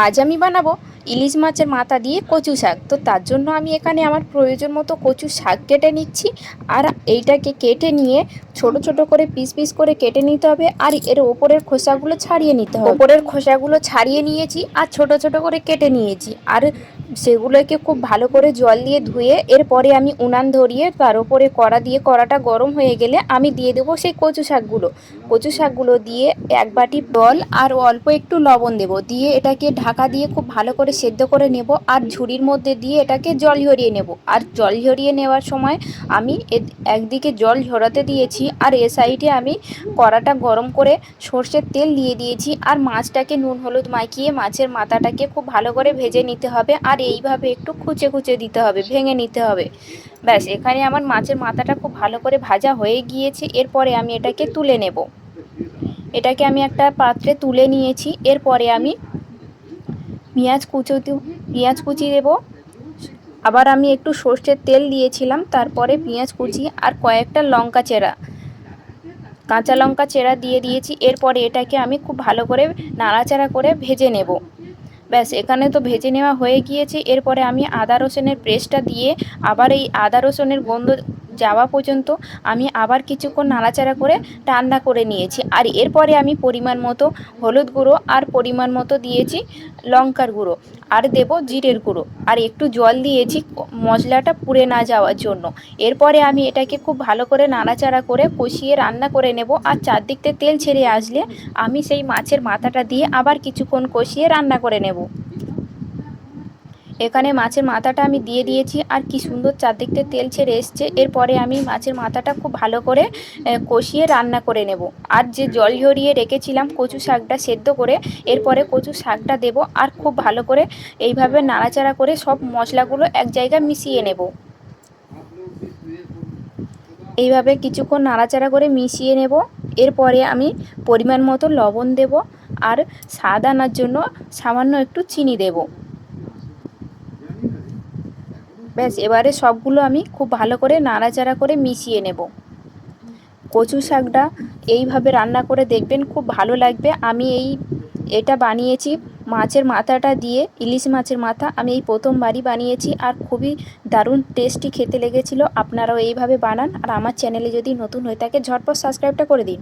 আজ আমি বানাবো ইলিশ মাছের মাথা দিয়ে কচু শাক। তো তার জন্য আমি এখানে আমার প্রয়োজন মতো কচু শাক কেটে নিচ্ছি। আর এইটাকে কেটে নিয়ে ছোট ছোট করে পিস পিস করে কেটে নিতে হবে। আর এর ওপরের খোসাগুলো ছাড়িয়ে নিতে হবে। ওপরের খোসাগুলো ছাড়িয়ে নিয়েছি আর ছোট ছোট করে কেটে নিয়েছি। আর সেগুলোকে খুব ভালো করে জল দিয়ে ধুয়ে এরপরে আমি উনান ধরিয়ে তার উপরে কড়া দিয়ে, কড়াটা গরম হয়ে গেলে আমি দিয়ে দেবো সেই কচু শাকগুলো। কচু শাকগুলো দিয়ে এক বাটি জল আর অল্প একটু লবণ দেব। দিয়ে এটাকে ঢাকা দিয়ে খুব ভালো করে সেদ্ধ করে নেব আর ঝুড়ির মধ্যে দিয়ে এটাকে জল ঝরিয়ে নেব। আর জল ঝরিয়ে নেওয়ার সময় আমি একদিকে জল ঝরাতে দিয়েছি আর এ সাইডে আমি কড়াটা গরম করে সর্ষের তেল দিয়ে দিয়েছি। আর মাছটাকে নুন হলুদ মাখিয়ে মাছের মাথাটাকে খুব ভালো করে ভেজে নিতে হবে। আর এইভাবে একটু খুচে খুচে দিতে হবে, ভেঙে নিতে হবে। ব্যাস, এখানে আমার মাছের মাথাটা খুব ভালো করে ভাজা হয়ে গিয়েছে, এরপরে আমি এটাকে তুলে নেব। এটাকে আমি একটা পাত্রে তুলে নিয়েছি, এরপরে আমি পেঁয়াজ কুচো পেঁয়াজ কুচি দেব। আবার আমি একটু সর্ষের তেল দিয়েছিলাম, তারপরে পেঁয়াজ কুচি আর কয়েকটা লঙ্কা চেরা, কাঁচা লঙ্কা চেরা দিয়ে দিয়েছি, এরপরে এটাকে আমি খুব ভালো করে নাড়াচাড়া করে ভেজে নেব। ব্যাস, এখানে তো ভেজে নেওয়া হয়ে গিয়েছে। এরপরে আমি আদা রসুনের পেস্টটা দিয়ে আবার এই আদা রসুনের গন্ধ যাওয়া পর্যন্ত আমি আবার কিছুক্ষণ নাড়াচাড়া করে রান্না করে নিয়েছি। আর এরপরে আমি পরিমাণ মতো হলুদ গুঁড়ো আর পরিমাণ মতো দিয়েছি লঙ্কার গুঁড়ো আর দেব জিরের গুঁড়ো। আর একটু জল দিয়েছি মশলাটা পুড়ে না যাওয়ার জন্য। এরপরে আমি এটাকে খুব ভালো করে নাড়াচাড়া করে কষিয়ে রান্না করে নেব। আর চারদিক থেকে তেল ছেড়ে আসলে আমি সেই মাছের মাথাটা দিয়ে আবার কিছুক্ষণ কষিয়ে রান্না করে নেব। এখানে মাছের মাথাটা আমি দিয়ে দিয়েছি, আর কি সুন্দর চারদিক থেকে তেল ছেড়ে এসছে। এরপরে আমি মাছের মাথাটা খুব ভালো করে কষিয়ে রান্না করে নেব। আর যে জল ঝরিয়ে রেখেছিলাম কচু শাকটা সেদ্ধ করে, এরপরে কচু শাকটা দেব আর খুব ভালো করে এইভাবে নাড়াচাড়া করে সব মশলাগুলো এক জায়গায় মিশিয়ে নেব। এইভাবে কিছুক্ষণ নাড়াচাড়া করে মিশিয়ে নেব। এরপরে আমি পরিমাণ মতো লবণ দেব, আর স্বাদ আনার জন্য সামান্য একটু চিনি দেব। ব্যাস, এবারে সবগুলো আমি খুব ভালো করে নাড়াচাড়া করে মিশিয়ে নেব। কচু শাকটা এইভাবে রান্না করে দেখবেন খুব ভালো লাগবে। আমি এই, এটা বানিয়েছি মাছের মাথাটা দিয়ে, ইলিশ মাছের মাথা। আমি এই প্রথমবারই বানিয়েছি আর খুবই দারুণ টেস্টি খেতে লেগেছিলো। আপনারাও এইভাবে বানান আর আমার চ্যানেলে যদি নতুন হয়ে থাকে, ঝটপট সাবস্ক্রাইবটা করে দিন।